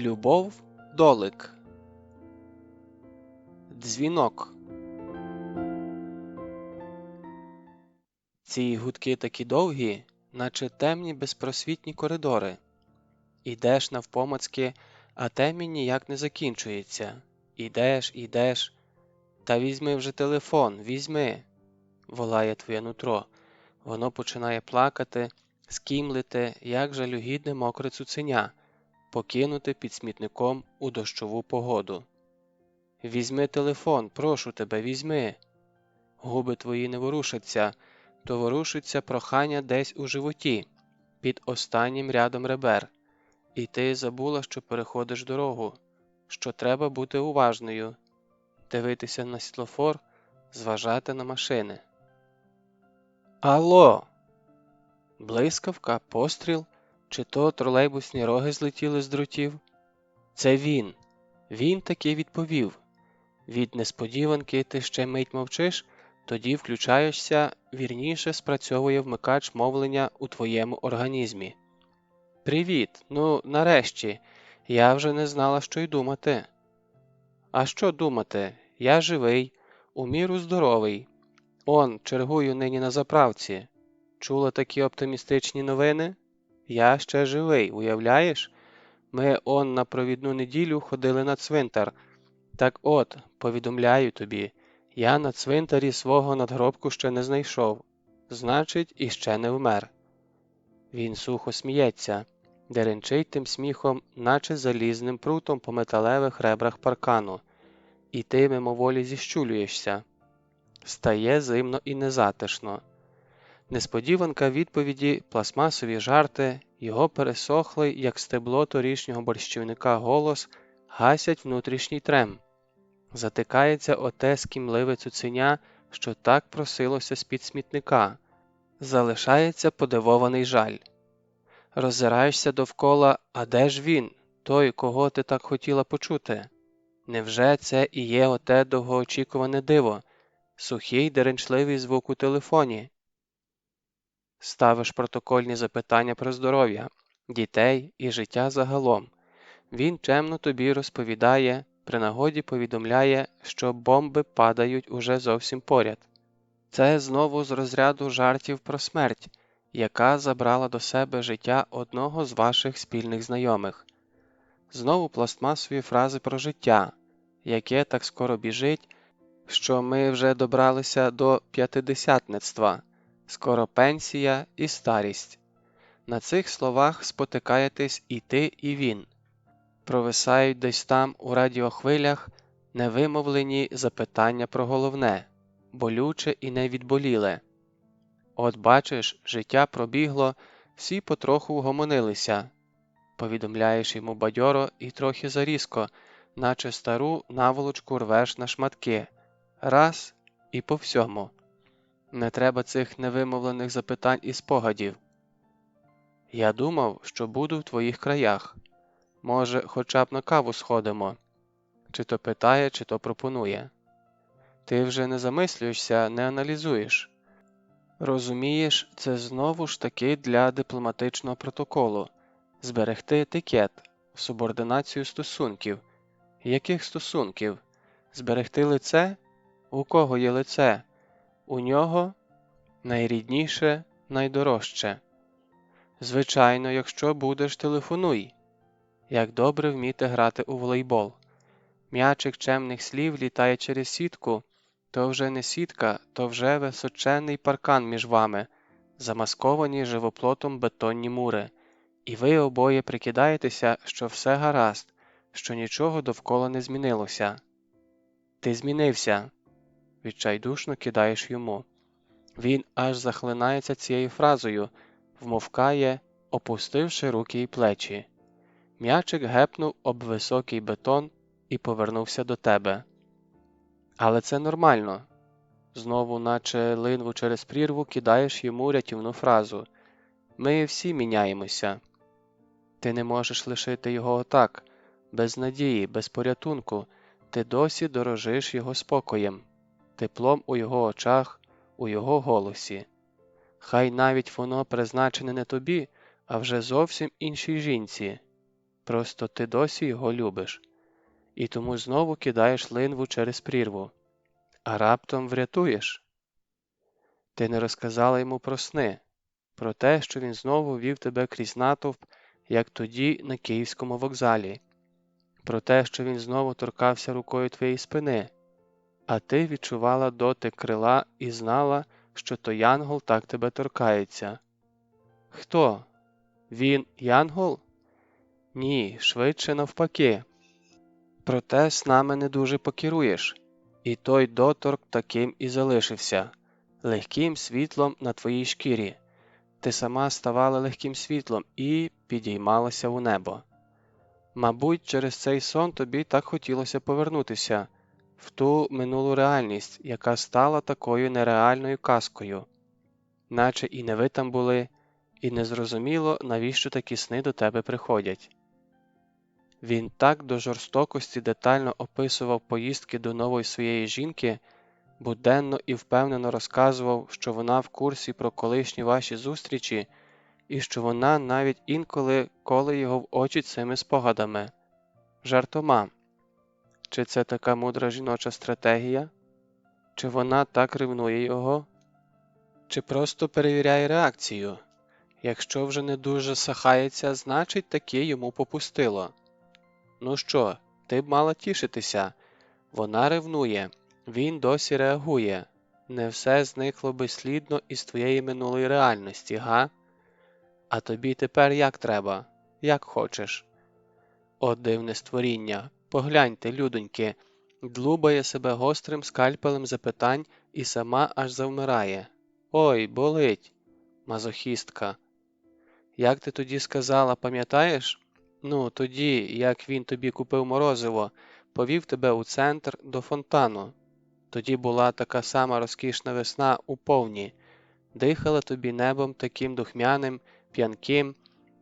Любов долик. Дзвінок. Ці гудки такі довгі, наче темні безпросвітні коридори. Ідеш навпомацки, а темінь ніяк не закінчується. Ідеш, ідеш. Та візьми вже телефон, візьми, волає твоє нутро. Воно починає плакати, скімлити, як жалюгідне мокре цуценя покинути під смітником у дощову погоду. Візьми телефон, прошу тебе, візьми. Губи твої не ворушаться, то ворушиться прохання десь у животі, під останнім рядом ребер, і ти забула, що переходиш дорогу, що треба бути уважною, дивитися на світлофор, зважати на машини. Алло! Блискавка, постріл. Чи то тролейбусні роги злетіли з дротів? Це він. Він таки відповів. Від несподіванки ти ще мить мовчиш, тоді включаєшся, вірніше спрацьовує вмикач мовлення у твоєму організмі. Привіт, ну нарешті. Я вже не знала, що й думати. А що думати? Я живий, у міру здоровий. Он, чергую нині на заправці. Чула такі оптимістичні новини? Я ще живий, уявляєш? Ми он на провідну неділю ходили на цвинтар. Так от, повідомляю тобі, я на цвинтарі свого надгробку ще не знайшов, значить, іще не вмер. Він сухо сміється, деренчить тим сміхом, наче залізним прутом по металевих ребрах паркану, і ти мимоволі зіщулюєшся. Стає зимно і незатишно. Несподіванка відповіді, пластмасові жарти, його пересохлий, як стебло торішнього борщівника голос, гасять внутрішній трем. Затикається оте скімливе цуценя, що так просилося з-під смітника, залишається подивований жаль. Роззираєшся довкола, а де ж він, той, кого ти так хотіла почути? Невже це і є оте довгоочікуване диво, сухий деренчливий звук у телефоні? Ставиш протокольні запитання про здоров'я, дітей і життя загалом. Він чемно тобі розповідає, при нагоді повідомляє, що бомби падають уже зовсім поряд. Це знову з розряду жартів про смерть, яка забрала до себе життя одного з ваших спільних знайомих, знову пластмасові фрази про життя, яке так скоро біжить, що ми вже добралися до п'ятидесятництва скоро пенсія і старість. На цих словах спотикаєтесь і ти, і він. Провисають десь там у радіохвилях невимовлені запитання про головне, болюче і невідболіле. От бачиш, життя пробігло, всі потроху вгомонилися. Повідомляєш йому бадьоро і трохи зарізко, наче стару наволочку рвеш на шматки, раз і по всьому. Не треба цих невимовлених запитань і спогадів. Я думав, що буду в твоїх краях. Може, хоча б на каву сходимо, чи то питає, чи то пропонує. Ти вже не замислюєшся, не аналізуєш. Розумієш, це знову ж таки для дипломатичного протоколу зберегти етикет, субординацію стосунків. Яких стосунків? Зберегти лице? У кого є лице? У нього найрідніше, найдорожче. Звичайно, якщо будеш, телефонуй. Як добре вміти грати у волейбол. М'ячик чемних слів літає через сітку, то вже не сітка, то вже височений паркан між вами, замасковані живоплотом бетонні мури, і ви обоє прикидаєтеся, що все гаразд, що нічого довкола не змінилося. Ти змінився відчайдушно кидаєш йому. Він аж захлинається цією фразою, вмовкає, опустивши руки й плечі. М'ячик гепнув об високий бетон і повернувся до тебе. Але це нормально. Знову, наче линву через прірву, кидаєш йому рятівну фразу Ми всі міняємося. Ти не можеш лишити його отак, без надії, без порятунку, ти досі дорожиш його спокоєм теплом у його очах, у його голосі. Хай навіть воно призначене не тобі, а вже зовсім іншій жінці. Просто ти досі його любиш, і тому знову кидаєш линву через прірву, а раптом врятуєш. Ти не розказала йому про сни, про те, що він знову вів тебе крізь натовп, як тоді на київському вокзалі, про те, що він знову торкався рукою твоєї спини, а ти відчувала дотик крила і знала, що то янгол так тебе торкається. Хто? Він янгол? Ні, швидше навпаки. Проте з нами не дуже покеруєш, і той доторк таким і залишився легким світлом на твоїй шкірі. Ти сама ставала легким світлом і підіймалася у небо. Мабуть, через цей сон тобі так хотілося повернутися в ту минулу реальність, яка стала такою нереальною казкою, наче і не ви там були, і незрозуміло, навіщо такі сни до тебе приходять. Він так до жорстокості детально описував поїздки до нової своєї жінки, буденно і впевнено розказував, що вона в курсі про колишні ваші зустрічі, і що вона навіть інколи коле його в очі цими спогадами. Жартома. Чи це така мудра жіноча стратегія? Чи вона так ревнує його? Чи просто перевіряє реакцію? Якщо вже не дуже сахається, значить таки йому попустило. Ну що, ти б мала тішитися, вона ревнує, він досі реагує. Не все зникло безслідно із твоєї минулої реальності, га? А тобі тепер як треба, як хочеш. О, дивне створіння, погляньте, людоньки, длубає себе гострим скальпелем запитань і сама аж завмирає. Ой, болить, мазохістка. Як ти тоді сказала, пам'ятаєш? Ну, тоді, як він тобі купив морозиво, повів тебе у центр до фонтану. Тоді була така сама розкішна весна у повні, дихала тобі небом таким духмяним, п'янким,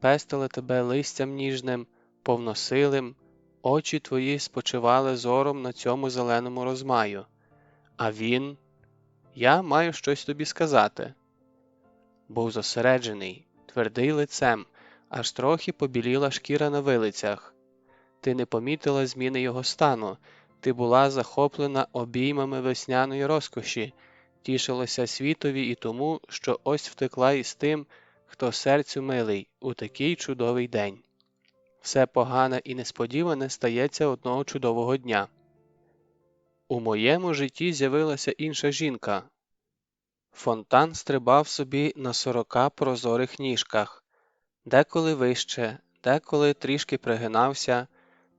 пестила тебе листям ніжним, повносилим, очі твої спочивали зором на цьому зеленому розмаю. А він, я маю щось тобі сказати. Був зосереджений, твердий лицем, аж трохи побіліла шкіра на вилицях. Ти не помітила зміни його стану, ти була захоплена обіймами весняної розкоші, тішилася світові і тому, що ось втекла із тим, хто серцю милий у такий чудовий день. Все погане і несподіване стається одного чудового дня. У моєму житті з'явилася інша жінка. Фонтан стрибав собі на сорока прозорих ніжках, деколи вище, деколи трішки пригинався,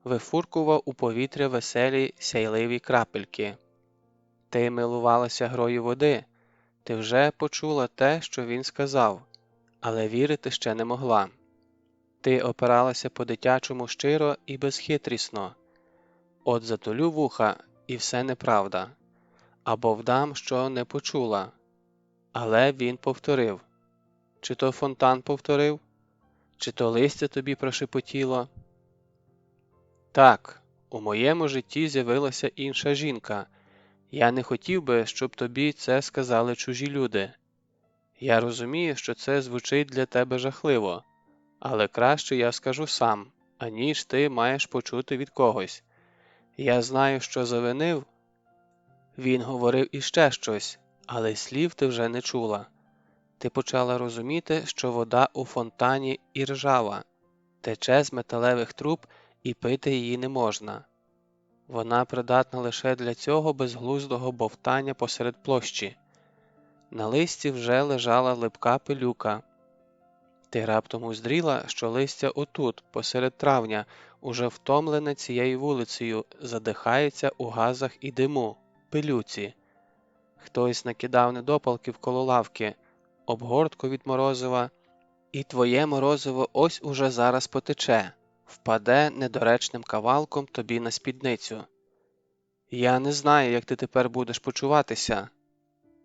вифуркував у повітря веселі сяйливі крапельки. Ти милувалася грою води, ти вже почула те, що він сказав, але вірити ще не могла. Ти опиралася по дитячому щиро і безхитрісно, от затулю вуха, і все неправда, або вдам, що не почула. Але він повторив чи то фонтан повторив, чи то листя тобі прошепотіло. Так, у моєму житті з'явилася інша жінка. Я не хотів би, щоб тобі це сказали чужі люди. Я розумію, що це звучить для тебе жахливо, але краще я скажу сам, аніж ти маєш почути від когось. Я знаю, що завинив. Він говорив іще щось, але слів ти вже не чула. Ти почала розуміти, що вода у фонтані іржава, тече з металевих труб і пити її не можна. Вона придатна лише для цього безглуздого бовтання посеред площі. На листі вже лежала липка пилюка. Ти раптом уздріла, що листя отут, посеред травня, уже втомлене цією вулицею, задихається у газах і диму, пилюці. Хтось накидав недопалки вколо лавки, обгортку від морозива, і твоє морозиво ось уже зараз потече, впаде недоречним кавалком тобі на спідницю. Я не знаю, як ти тепер будеш почуватися.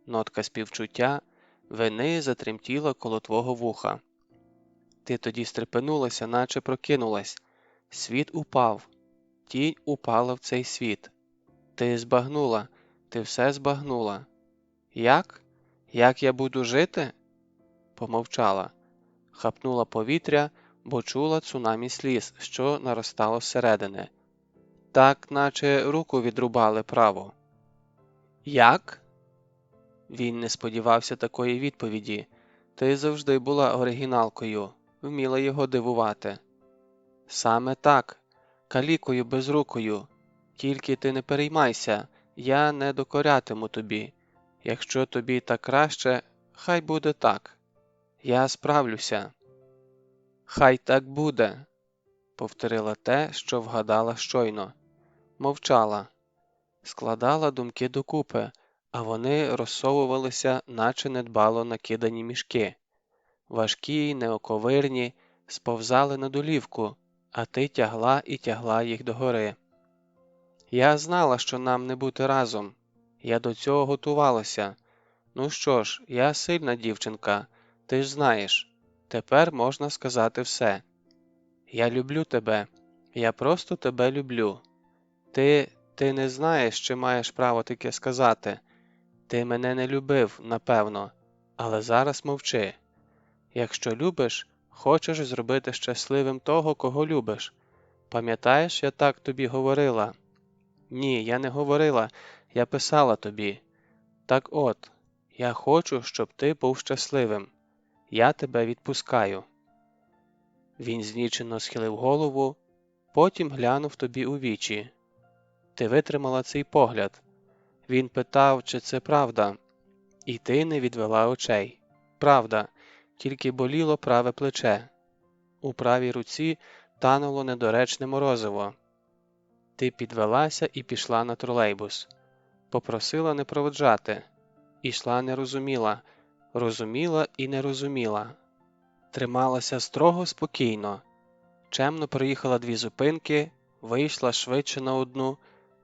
Нотка співчуття вини затремтіла коло твого вуха. Ти тоді стрепенулася, наче прокинулась. Світ упав, тінь упала в цей світ. Ти збагнула, ти все збагнула. Як? Як я буду жити? Помовчала, хапнула повітря, бо чула цунамі сліз, що наростало зсередини, так наче руку відрубали право. Як? Він не сподівався такої відповіді. Ти завжди була оригіналкою, вміла його дивувати. Саме так, калікою безрукою. Тільки ти не переймайся, я не докорятиму тобі. Якщо тобі так краще, хай буде так. Я справлюся. Хай так буде, повторила те, що вгадала щойно, мовчала, складала думки докупи, а вони розсовувалися, наче недбало накидані мішки. Важкі, неоковирні, сповзали на долівку, а ти тягла і тягла їх догори. Я знала, що нам не бути разом. Я до цього готувалася. Ну що ж, я сильна дівчинка, ти ж знаєш. Тепер можна сказати все. Я люблю тебе, я просто тебе люблю. Ти ти не знаєш, чи маєш право таке сказати. Ти мене не любив, напевно, але зараз мовчи. Якщо любиш, хочеш зробити щасливим того, кого любиш. Пам'ятаєш, я так тобі говорила? Ні, я не говорила, я писала тобі. Так от, я хочу, щоб ти був щасливим. Я тебе відпускаю. Він знічено схилив голову, потім глянув тобі у вічі. Ти витримала цей погляд. Він питав, чи це правда, і ти не відвела очей. Правда, тільки боліло праве плече. У правій руці тануло недоречне морозиво. Ти підвелася і пішла на тролейбус. Попросила не проводжати. Ішла не розуміла, розуміла і не розуміла. Трималася строго спокійно. Чемно проїхала дві зупинки, вийшла швидше на одну,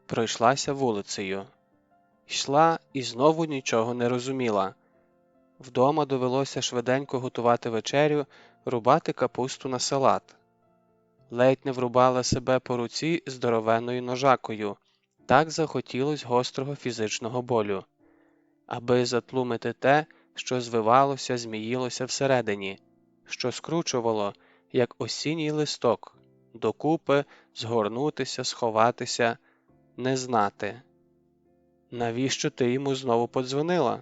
пройшлася вулицею. Йшла і знову нічого не розуміла. Вдома довелося швиденько готувати вечерю, рубати капусту на салат. Ледь не врубала себе по руці здоровенною ножакою, так захотілось гострого фізичного болю, аби затлумити те, що звивалося, зміїлося всередині, що скручувало, як осінній листок, докупи, згорнутися, сховатися, не знати. Навіщо ти йому знову подзвонила?